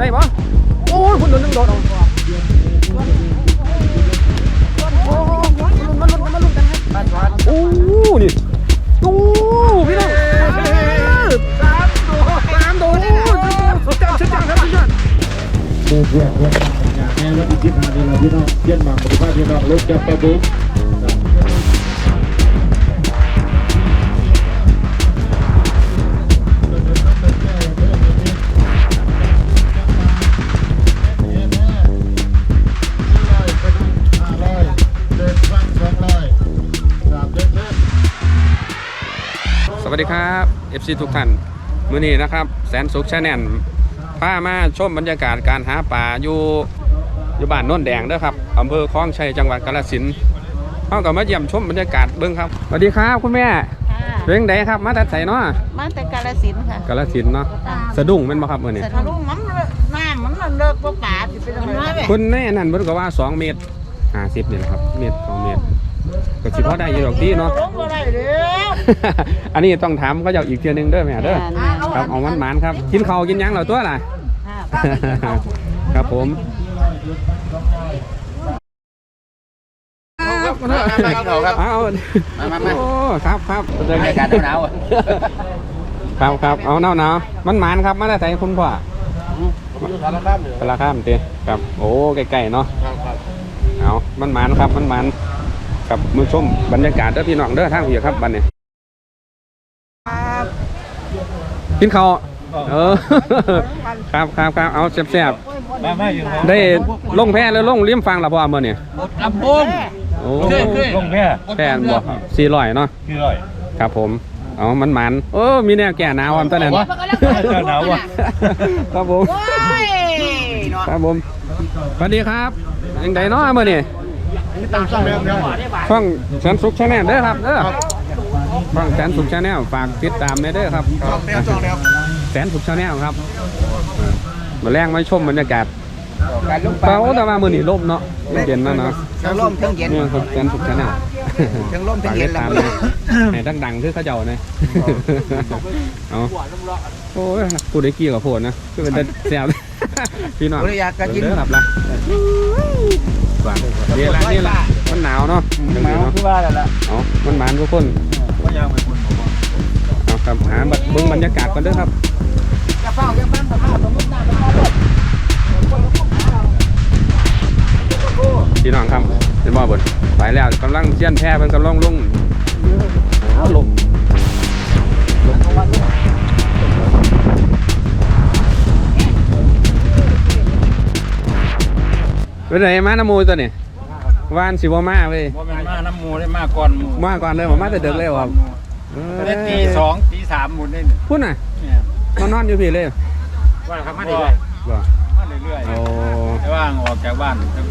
ได้ปะโอ้ยคุณโดนนึงโดนเอาโอ้มาลุ้นมาลุ้นมาลุ้นกันครับโอ้นี่โอ้พี่น้องสามโดสามโดสุดยอดสุดยอดครับสุดยอดเพื่อนเพื่อนเพื่อนอยากให้รถอีกทิศทางเดียวเราพี่น้องเยี่ยมากบริการพี่น้องรถจะไปบุ๊ สวัสดีครับ FC ทุกท่านมื้อนี้นะครับ แสนสุขชาแนลพามาชมบรรยากาศการหาปลาอยู่อยู่บ้านโน่นแดงเด้อครับอำเภอคลองชัยจังหวัดกาฬสินธุ์เฮาก็มาเยี่ยมชมบรรยากาศเบิ่งครับสวัสดีครับคุณแม่ค่ะเรื่องใดครับ มาแต่ไสเนาะมาแต่กาลสินธุ์ค่ะกาฬสินธุ์เนาะสะดุ้งแม่นบ่ครับมื้อนี้ สะดุ้งมันน้ำมันเลิกว่าป่าสิเป็นอะไรคุณแน่นั่นเพิ่นก็ว่า 2 เมตร50นี่แหละครับ เมตร2เมตร ก็สิพอได้อยู่ดอกติเนาะ ล งบ่ได้แล้วอันนี้ต้องถามเขาเจ้าอีกเทื่อนึงเด้อแม่เด้อ ครับเอามันหมานครับ กินข้าวกินหยังแล้วตัวล่ะ ครับผมครับเอามามา โอ้ครับครับอากาศหนาวๆอะครับครับเอาหนาวหนาวมันหมานครับมาได้ใส่คุณพ่อสารข้ามเหนือปลาข้ามเตครับ โอ้ใกล้ๆเนาะเอามันหมานครับมันหมาน ครับมือชมบรรยากาศเด้อพี่น้องเด้อทางพี่ครับบัดนี้กินข้าวเออครับครับครับเอาแซ่บๆมามาอยู่ครับได้ลงแพแล้วลงเลี้ยมฟังละพ่อเมื่อเนี่ยลำโพงโอ้เคยเคยลงแค่แพนบ่สี่ร้อยเนาะคือร่อยครับผมเอามันหมันโอ้มีแนวแก่หนาวอันตอนนั้นหนาววะครับผมครับผมสวัสดีครับยังไงเนาะเมื่อนี่ ตั้งช่องแล้วเนี่ยฟังแสนสุขชาแนลเด้อครับเด้อฟังแสนสุขชาแนลฝากติดตามเด้อครับช่องแล้วช่องแล้วแสนสุขชาแนลครับมาแรงมาชมบรรยากาศการลุกเปล่าแต่ว่ามื้อนี้ลมเนาะเย็นๆนะเนาะทั้งลมทั้งเย็นเนี่ยครับแสนสุขชาแนลทั้งลมทั้งเย็นตาแล้วมเลยให้ดังๆคือเขาเจ้าเนี่ยเอาโอ้ยพูดได้กี่กับโพดนะคือเป็นแต่แซวพี่น้องบริยากากินเด้อหลับละ นี่ละนี่ละมันหนาวเนาะจังเลยเนาะคือว่าแล้วล่ะเอามันหมานทุกคนว่ายางไปคนผมเอาครับหาบัดเบิ่งบรรยากาศกันเด้อครับจะเฝ้าจะปั้นจะเฝ้าสมมติหน้าจะเฝ้าพี่น้องครับเห็นบ่บนไปแล้วกำลังเสี้ยนแพ้มันกำลังลงเอาลง เป็นไงมาน้ำมูตัวนี่วานสิบ่มาเว้ยว่ามันมาน้ำมูได้มาก่อนมูมาก่อนเลยผมมาแต่เด็กเลยครับได้ตีสองตีสามหมุนได้เนี่ยพูดน่ะนอนนอนอยู่พี่เลยว่าครับมาเรื่อยบ่มาเรื่อยโอ้ๆแต่ว่างออกจากบ้านทั้ง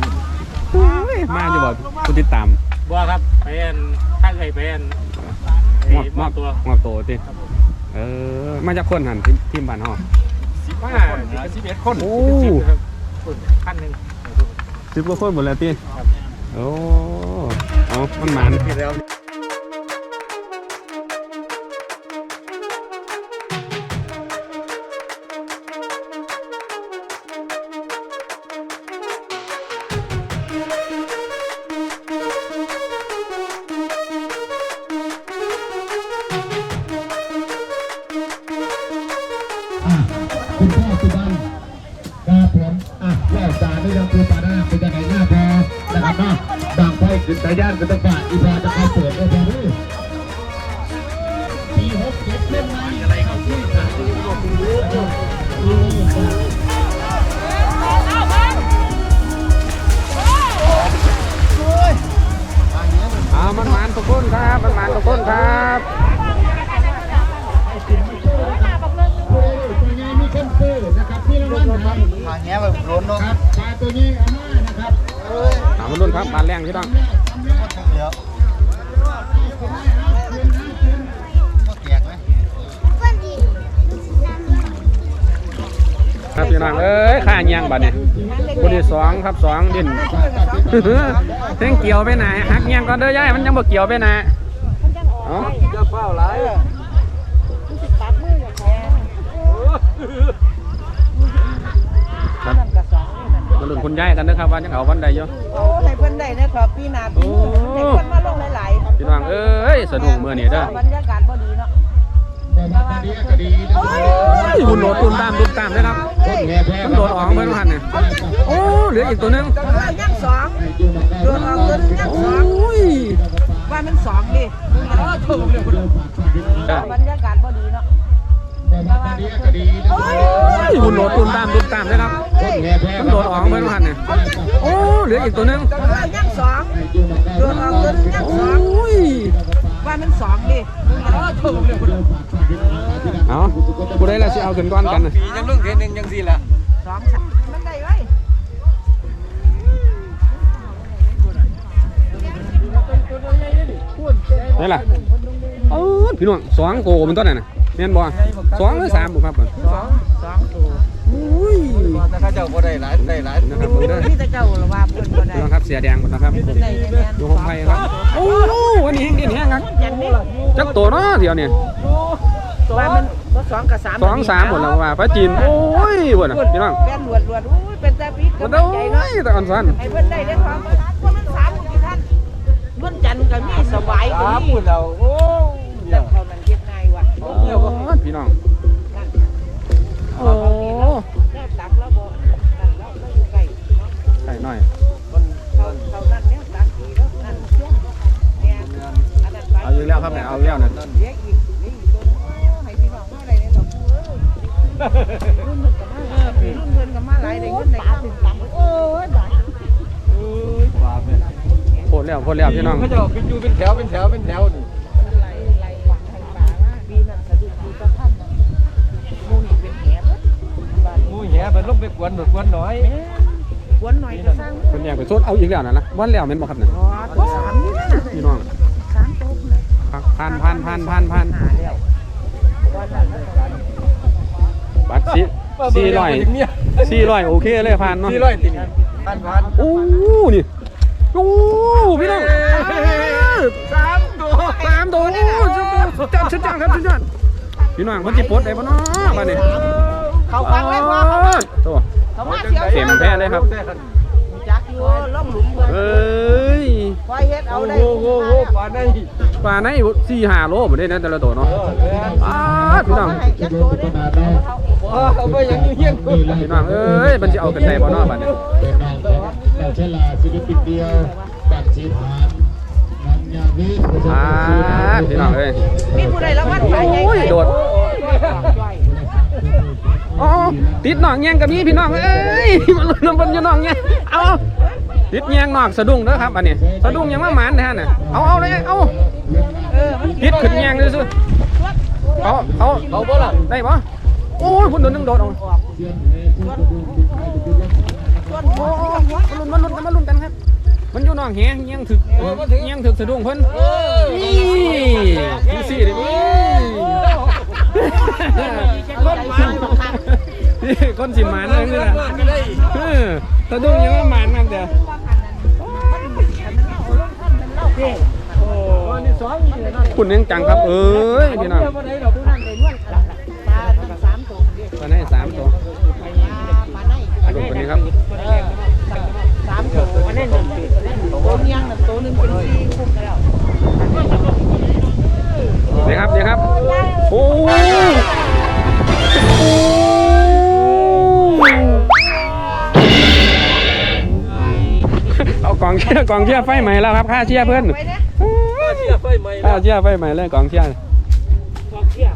คุณยมาอยู่บ่ผู้ติดตามบัวครับเป็นถ้าเคยเป็นมอบมอบตัวมอบตัวติเออมาจากคนหันทีมทีมบ้านเฮาสิบห้าสิบเอ็ดคนโอ้ขั้นหนึ่ง สิบกว่าคนหมดแล้วติโอ้เอามันหมานคุณพ่อสุบัน บางไฟขึ้นตาย่านก็ต้องฝ่าอีพอจะเข้าเปิดได้พอรู้ปีหกเจ็ดเล่นไหมอะไรก็คุยกันเอามันหมานทุกคนครับมันหมานทุกคนครับตัวนี้มีคนซื้อนะครับพี่ละวันนะครับมาเงี้ยแบบร้อนเนาะครับปลาตัวนี้เอามานะครับถามมันรุ่นครับบานแรงพี่น้อง องเอ้ยข้าเงียงบัดเนี่ยคนที่สองครับสองดินเท่งเกี่ยวไปไหนหักเงียงก่อนเด้อย่ายมันยังบ่เกี่ยวไปไหนเอาจะเฝ้าหลายอะเรุ่นคุณยายกันนะครับว่าจะเอาวันใดอยู่โอ้ให้เพิ่นได้ในขอบปีหน้าปีนี้ให้คนมาลงหลายๆพี่น้องเอ้ยสะดุ้งมื้อนี้เด้อบรรยากาศ บ่ดีเนาะแต่ว่าตอนนี้ก็ดีนะโอ้ยเฮ้ยหุ่นโหลดตุ้มตามตุ้มตามเลยครับเฮ้ยแม่แพ้มันโดดออกเพิ่นว่าหั่นเนี่ยโอ้เหลืออีกตัวหนึงเออยังสองโดนออกตัวหนึงยังโอสอง้ยว่ามันสองดิจ้ะบรรยากาศบ่ดีเนาะแต่ว่าตอนนี้ก็ดีนะโอ้ยเฮ้ยหุ่นโหลดตุ้มตามตุ้มตามเลยครับเฮ้ยแม่แพ้มันโดดออกเพิ่นว่าหั่นเนี่ยโอ้เหลืออีกตัวหนึงเออยังสองโดนออกตัวหนึงยังโอสอง้ย ว่ามันสองดิเอาผู้ใดล่ะสิเอาขึ้นก่อนกันน่ะปียังลุงเห็นหนึ่งยังสี่ละสองสามมันได้ไว้นี่ล่ะเออพี่น้องสองโกเป็นต้นน่ะนะ แม่นบ่สองหรือสามบ่ครับสองสองตัวอุ้ยแต่ข้าเจ้าบ่ได้หลายได้หลายนะครับเบิ่งเด้อพี่ตะเจ้าหรือว่าเพิ่นบ่ได้พี่น้องครับเสียแดงหมดนะครับเพิ่นได้แน่ๆอยู่ของไผครับโอ้วันนี้แห้งดินแห้งครับยันนี่จักตัวเนาะเดี๋ยวนี้ว่ามันบ่สองกับสามสองสามหมดแล้วว่าพระจีนโอ้ยบ่น่ะพี่น้องแม่นรวดรวดอุ้ยเป็นแต่ปีกบ่กำได้ลังใจเนาะแต่อ่อนสันให้เพิ่นได้ได้ความว่ามันสามกี่ท่านนวลจันทร์ก็มีสบายก็สามมีหมื่นเราโอ้แต่เขานั้นเก็บง่ายว่ะโอ้ พี่น้อง โอ้แนวตักแล้วบ่นั่นแล้วแล้วอยู่ใกล้เนาะใส่หน่อยเขาเขานั่นแนวตักดีแล้วนั่นเชื่อมแม่อันนั้นไปเอาอยู่แล้วครับเนี่ยเอาแล้วเลี้ยงอีกเลี้ยงอีกตัวนึงโอ้ให้พี่น้องมาได้ในสองผู้เอ้ยรุ่นเพิ่นก็มาเออรุ่นเพิ่นก็มาหลายได้เงินได้ค่าโอ้ยบาดว่าไปโพดแล้วโพดแล้วพี่น้องข้าจ้าเป็นยูเป็นแถวเป็นแถวเป็นแถวนี่านมูแห่เป็นลงไปกวนหนวดกวนน้อยแม่กวนหน่อยก็สร้างเพิ่นอยากไปโซดเอาอีกแล้วน่ะนะวันแล้วแม่นบ่ครับน่ะอ๋อตัวสามนี่นะพี่น้องสามโต๊ะน่ะพันพันพันพันพันหาแล้ววันนั้นแล้วก็วันบัตรสิสี่ร้อยสี่ร้อยโอเคเลยพันเนาะสี่ร้อยตีนี่พันพันโอ้นี่โอ้พี่น้องสามตัวสามตัวโอ้สุดยอดสุดยอดครับสุดยอดพี่น้องเพิ่นสิปลดได้บ่เนาะบัดนี้ เขาฟังเลยพ่อตัวเขามาเสียวเข็มแพ้เลยครับจักอยู่ล่องหลุมเพิ่นเอ้ยคอยเฮ็ดเอาได้โอ้โหโอ้โหปานได้ปลาในสี่ห้าโลบ่ได้นะแต่ละตัวเนาะอ้าพี่น้องให้จักโตเด้อเอาไปอย่างนี้เฮี้ยงพี่น้องเอ้ยมันสิเอากันได้บ่เนาะบัดนี้เป็นน้องของเราเชลาศิลปินเดียวบัตรสีผานนันยาวิทย์อ่าพี่น้องเอ้ยมีผู้ใดรางวัลใหญ่ใหญ่โอ้ยโดด อ๋อติดหนองแยงกับมีพี่น้องเอ้ยมันลุนน้ำบนอยู่หนองแยงเอาติดแยงนอกสะดุ้งเด้อครับอันนี้สะดุ้งยังว่าหมานแท้น่ะเอาเอาเลยเอาติดขึ้นแยงเลยซิเอาเอาเขาบ่ล่ะได้ปะโอ้ยคุณโดนนึงโดดเอาส่วนหัวมันลุ้นมันลุ้นกันลุ้นกันครับมันอยู่หนองแหงแยงถึกแยงถึกสะดุ้งเพิ่นนี่ดูสิดิ นี่คนสิหมานเลยนี่แหละเออสะดุ้งยังว่าหมานนั่นเด้อวันที่สองนี่นั่นคุณยังจังครับ เอ้ยพี่น้องปลาทั้สามตัวเด้ตอนนี้สามตัวปลาปลาไดูคนนี้ครับสามตัวอันนี้หนึ่งตัวเมียงหนึ่งตัวหนึ่งเป็นสี่คุ้มแล้ว นี่ครับนี่ครับ โอ้เอากองเชียร์กองเชียร์ไฟใหม่แล้วครับค่าเชียร์เพื่อนไปเนี่ยเชียร์ไฟใหม่ค่าเชียร์ไฟใหม่เลยกองเชียร์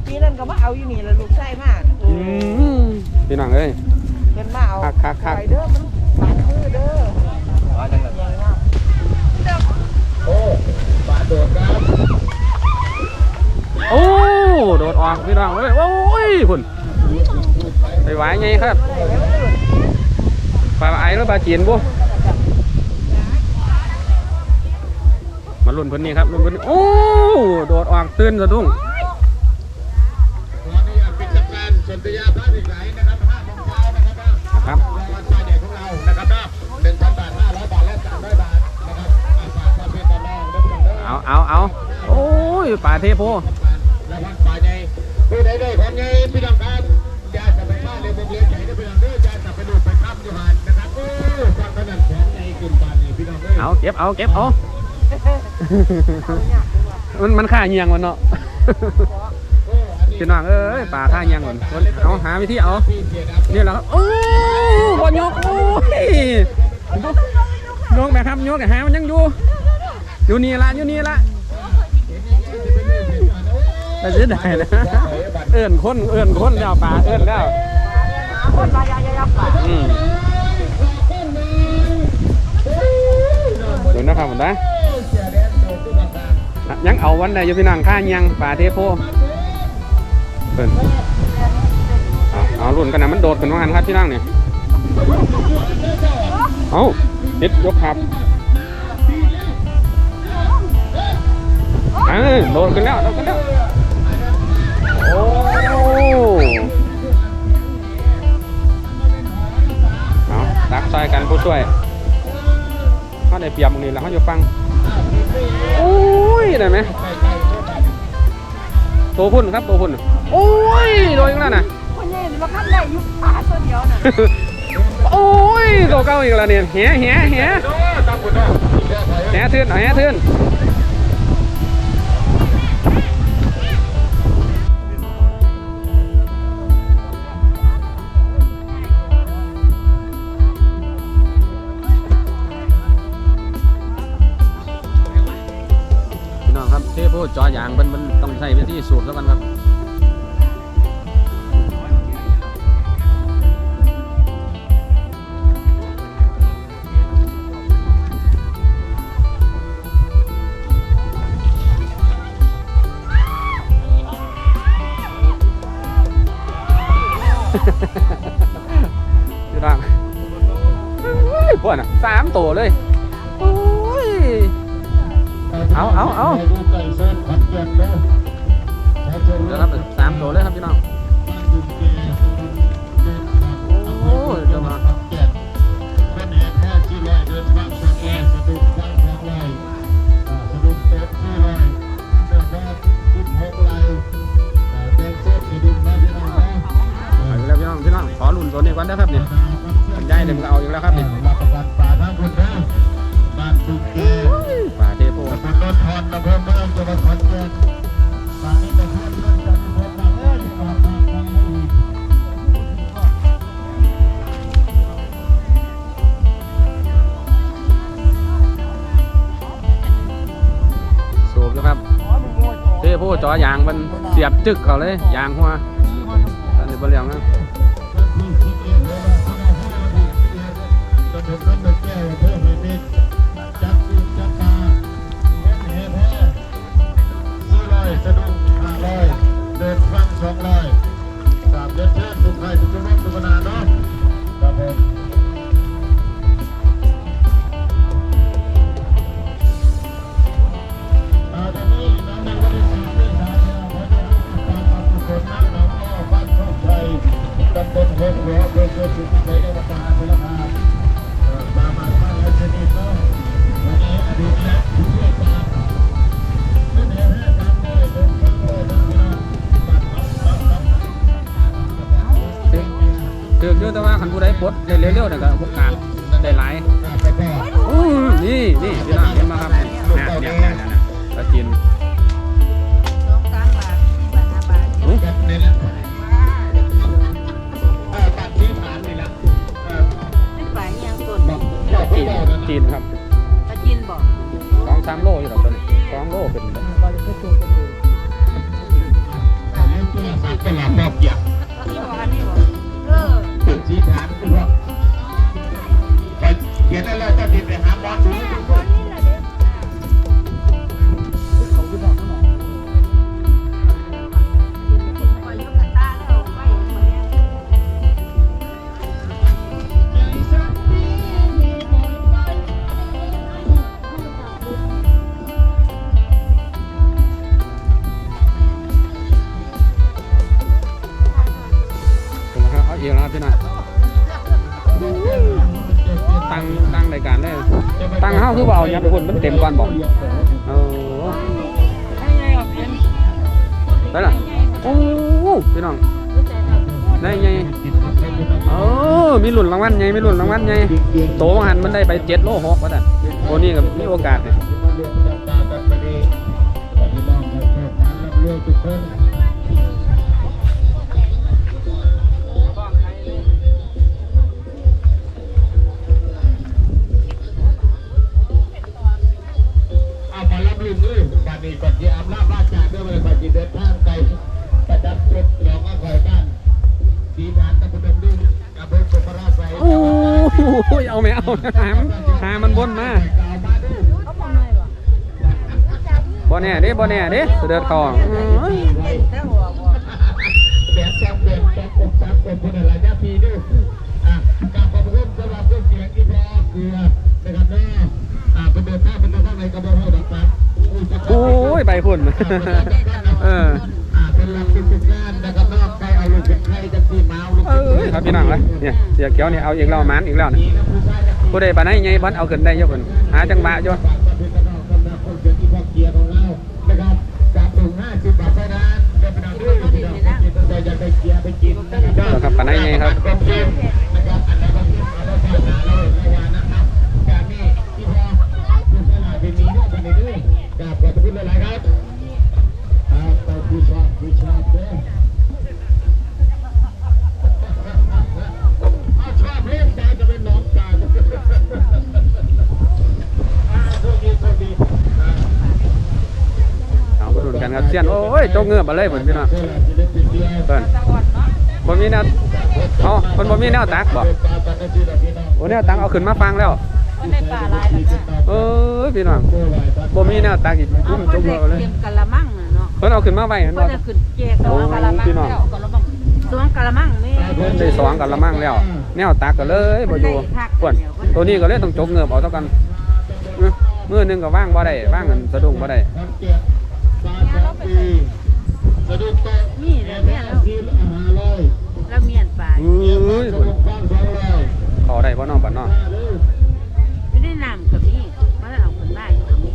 ปีนั้นก็มาเอาอยู่นี่แล้วลูกไส้มากอืมพี่น้องเอ้ยเป็นมาเอาคักคักคัก ไปเด้อมัน ออกพี่น้องเอ้ยโอ้ยคุณไปไหวไงครับปลาไอ้หรือปลาจีนบุมาลุ่นพิ่นนี่ครับลุ่นพิ่นนี่โอ้โดดออกตื่นสะดุ้งปิดทำการสนธยาพระอีกไหลนะครับห้าโมงเช้านะครับนะครับรางวัลชายเด็กของเรานะครับนะหนึ่งพันบาทห้าร้อยบาทละสามร้อยบาทเอาเอาเอาโอ้ยปลาเทโพ ได้ของไงพี่น้องครับจะจะไปฆ่าเรือวงเรือใหญ่ได้พี่น้องเด้อจะจะไปดูไปข้ามยูหันนะครับโอ้เอาเก็บเอาเก็บเอามันมันค่าเงียงมันเนาะพี่น้องเอ้ยป่าค่าเงียงก่อนเอาหาวิธีเอานี่แหละครับโอ้บอลยกโอ้ยยกนะครับยกหามันยังอยู่อยู่นี่ละอยู่นี่ละแต่เสียดายนะ เอื้อนคนเอื้อนคนแล้วป่าเอื้อนแล้วคนมายายาป่าอืมดูนะครับผมนะยังเอาวันใดอยู่พี่น้องค่ายังป่าเทโพเปิ่นเอาเอารุ่นกันนะมันโดดกันว่างันครับพี่น้องเนี่ยเอานิดยกครับเออโดดกันแล้วโดดกันแล้วโอ้ ตักซอยกันผู้ช่วยเขาได้เปรียบตรงนี้แล้วเขาอยู่ฟังโอ้ยได้ไหมตัวพุ่นครับตัวพุ่นโอ้ยโดนอีกแล้วนะคนเย็นมาขั้นได้ยุบป่าตัวเดียวน่ะโอ้ยตัวเก่าอีกแล้วเนี่ยแหแหแหแหทื่นเอาแหทื่นพี่น้ จอยางมันมันต้องใช้วิธีสูตรแล้วกันครับพี่น้องพวกน่ะสามตัวเลย โอ้ย เอาเอาเอา เส้นขอนแก่นเด้อเดี๋ยวครับสามตัวเลยครับพี่น้องโอ้ยเดี๋ยวมาเป็นแห่แค่ที่ลอยเดินฟังสังแอสะดุดฟังทางลอยอ่าสะดุดเต็มที่ลอยเดินได้กินหกไหลอ่าเดินเส้นสะดุดมาที่น้องนะเอาอีกแล้วพี่น้องพี่น้องขอรุ่นตัวนี้ก่อนนะครับเนี่ยมันย้ายเดี๋ยวมันก็เอาอีกแล้วครับนี่รั สียบจึกเขาเลยยางหัวอันนี้บริยังนะ เต็มก่อนบอกเออได้ล่ะโอ้พี่น้องได้ไงเออมีหลุ่นรางวัลไงมีหลุ่นรางวัลไงโตหันมันได้ไปเจ็ดโลหกว่าแต่นโอ้นี่ก็มีโอกาสเนี่ย หมเอาหามันหามันบนมาเขาบอกหน่อยว่ะบ่แน่เด้บ่แน่เด้เสด็จเขาอื้อแต่หัวบ่แบบจำเป็นจำกบจำกบคนอะไรเนี่ยปีด้วยอะการขอบคุณสำหรับเรื่องเสียงที่พอเกลือนะครับเนาะอะเป็นเดินหน้าเป็นเดินหน้าในกระบอกห้องดับปั๊บโอ้ยใบพุ่นเอออะเป็นหลักเป็นงานนะครับเนาะ ยครับพี่น้องลยเนี่ยเสียเขียวนี่เอาอีกแล้วมันอีกแล้วนะผู้ใดปานไหนไงพันเอาขึ้นได้เยอะคนหาจังหวะยนครับปาเป็นกระบ สียนโอ้ยโจกเงือบมาเลยเหมือนพี่น้องเสื้อศิลปินเดียวเพิ่นบ่มีแนวเอ๋อเพิ่นบ่มีแนวตักบ่ตาตากันชื่อพี่น้องโอ้แนวตักเอาขึ้นมาฟังแล้วมันในป่าลายแล้วจ้ะเอ้ยพี่น้องบ่มีแนวตักอีกเอากุ้มคโจนกเงืเด็อกบเลยเตรียมกะละมังน่ะเนาะเพิ่นเอาขึ้นมาไว้เห็นก็บ่จะขึ้นแจกโอ้กะละมังพี่น้องแล้วกะละมังสวงกะละมังแม่เพิ่นได้สองกันละมั่งแล้ว แนวตักก็เลยบ่อยู่ป่วนตัวนี้ก็เลยต้องจกเงือบเอาเท่ากันอื้อมือหนึงก็ว่างบ่ได้ว่างกันสะดุ้งบ่ได้ นี่แหละแม่แล้วทีละห้าร้อยแล้วเมียนป่าเอ้ยสะพุ่นดุดฟังสองร้อยเขาได้บ่น้องบัดน้องห้าเลยไม่ได้น้ำกับนี่เพราะเอาคนมาอยู่กับนี่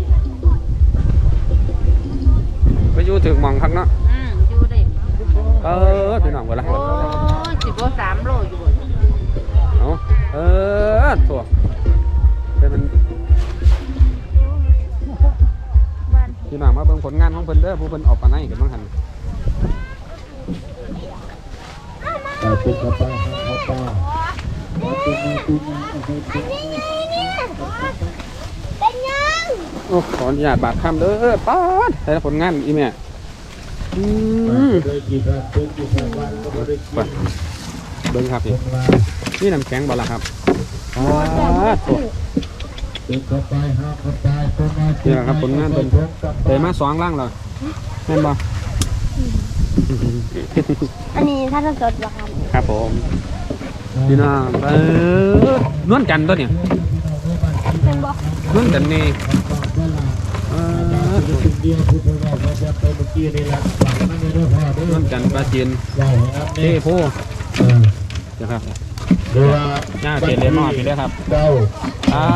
ไปอยู่ถึงหมองคักเนาะอืมอยู่ได้เออพี่น้องเวลาโอ้สิบโลสามโลอยู่บนเอาเออถั่ว เพิ่นเด้อผู้เพิ่นออกปานไหนกันบ้างหันตาตุ๊กตาข้าวปลาตุ๊กตาตุ๊กตาตุ๊กตาโอ้ขออนุญาตบาดคำเด้อป๊าดแต่ผลงานอีแม่อืมได้กี่ครั้งเบิ้งวันก็ไม่ได้กิไปนเบิ่งครับพี่นี่น้ำแข็งบ่ละครับป๊าด นี่แหละครับผลงานเพิ่นได้มาสองล่างแล้วแม่นบ่อันนี้ถ้าสดๆเหรอครับครับผมพี่น้องเออนวลจันทร์ตัวเนี่ยเป็นบอกนวลจันทร์นี่เออสิ่งเดียวคือพวกเราเราจะไปเมื่อกี้นี่แหละหลังนั่นเลยด้วยพ่อเด้นวลจันทร์ปลาจีนเราครับเท่นี่โพเออนะครับ ดูว่าหน้าเปลี่ยนเลนมอดพี่เลยครับเจ้าอ่า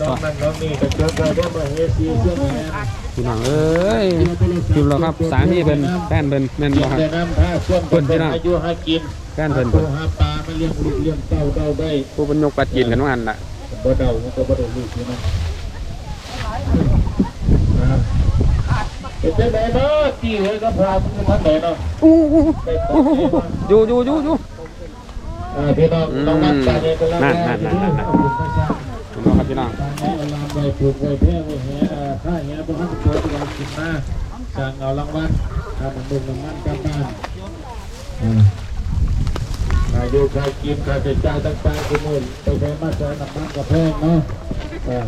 น้องนั่นน้องนี่แต่เจอเจอได้มาเฮซีเชื่อมแม่พี่น้องเอ้ยพิมพ์แล้วครับสามีเป็นแฟนเป็นแม่นกิบ่นครับแต่น้ำท่าช่วงเป็นอายุห้ากินแฟนเพิ่นตัวหาปลาไม่เลี้ยงลูกเลี้ยงเต้าเต้าได้ผู้เป็นยกปลาจีนกันว่าอันล่ะบ่เดาก็บ่ได้ลูกนะเป็นจังไดเนาะตีไว้ก็พามันทางไหนเนาะอู้อู้ได้ขออู้งอู้อยู่อยู่อยู่อยู่อ่า พี่น้องน้องนัดตาเนี่ยกำลังนั่นนั่นนั่นนั่นนั่นคุณน้องครับพี่น้องตอนนี้ลามใบปลูกใบแพร่ใบแห่ข้าแหบ่ทันตัวตัวกินมาสั่งเอารางวัลถ้ามันดึงรางวัลกลับบ้านอ่าอายุใครกินใครจะจ่ายต่างๆคือมื่นไปใช้มาใช้น้ำมันกับแพงเนาะอ่า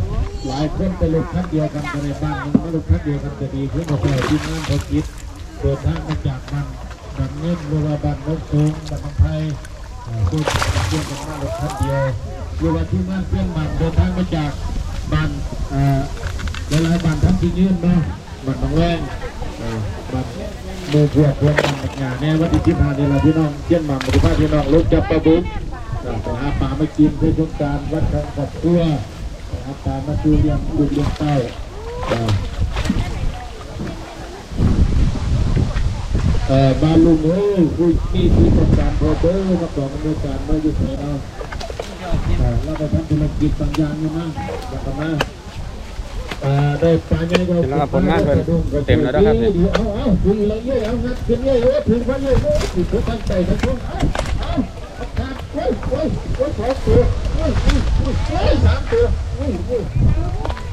หลายคนไปลูกคัดเดียวกันกันในบ้านนึงไม่ลูกคัดเดียวกันจะดีขึ้นกว่าใครที่งานเขาคิดเดินทางมาจากมันบันเงินหรือว่าบันนกสูงบันน้ำไทย อ่าคือเกี่ยวกันมาลูกคัดเดียวหรือว่าที่งานเพื่อนบันเดินทางมาจากบันอ่าหลายบันทั้งที่ยื่นเนาบันบางแวงบันหมู่พวกพวกบันบักหยาแน่วันที่สิบห้านี่แหละพี่น้องเชี่ยนม่ำบริภาพี่น้องลูกจับปลาบุ้งอ่าไปหาปลาไมากินเพื่อต้องการวัดทางครอบครัวไปหาปลามาดูเลี้ยงลูกเลี้ยงเต้าอ่าเอ่อ บ้านลุงเอ้ยคุยมีที่ต้องการพอเบอร์มาบอกบรรยากาศมาอยู่ไหนเนาะเราไปทำธุรกิจบางอย่างอยู่นะอยากมาได้ปลาใหญ่ก็เห็นแล้วครับผลงานเพิ่นเต็มแล้วนะครับเนี่เอาเอาถึงละเยอะเอางัดขึ้นเยอะถึงพันเยอะถึงเขาตั้งใจทั้งช่วงเอาเอาครับโอ้ยโอ้ยโอ้ยสองตัวโอ้ยโอ้ยโอ้ยสามตัวโอ้ยโอ้ย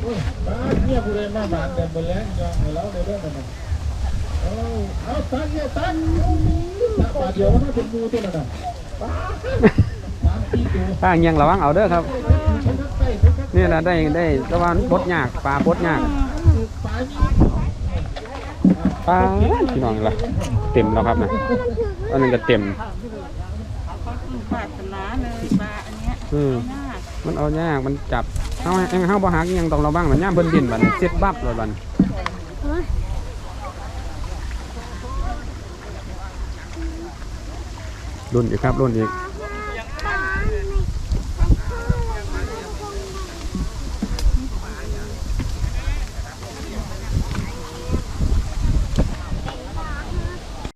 โอ้ยปลาเนี่ยกูเลยมาบานแต่บนแรงยองให้เราได้เรื่องมันเอา เอาตั้งเนี่ยตั้งตั้งปลาเดียวมันเป็นงูตัวนั้นป้าเงียงระวังเอาเด้อครับ นี่แหละได้ได้แต่ว่ามันปดยากปลาปดยากปลาพี่น้องละเต็มแล้วครับนะอันนั้นก็เต็มปลาสนาเลยปลาอันเนี้ยอืมมันเอายากมันจับเฮาเองเฮาบ่หักยังต้องระวังมันย่ามเพิ่นดินบัดนี้เซ็ตบับเลยบัด รุ่นอีกครับรุ่นอีก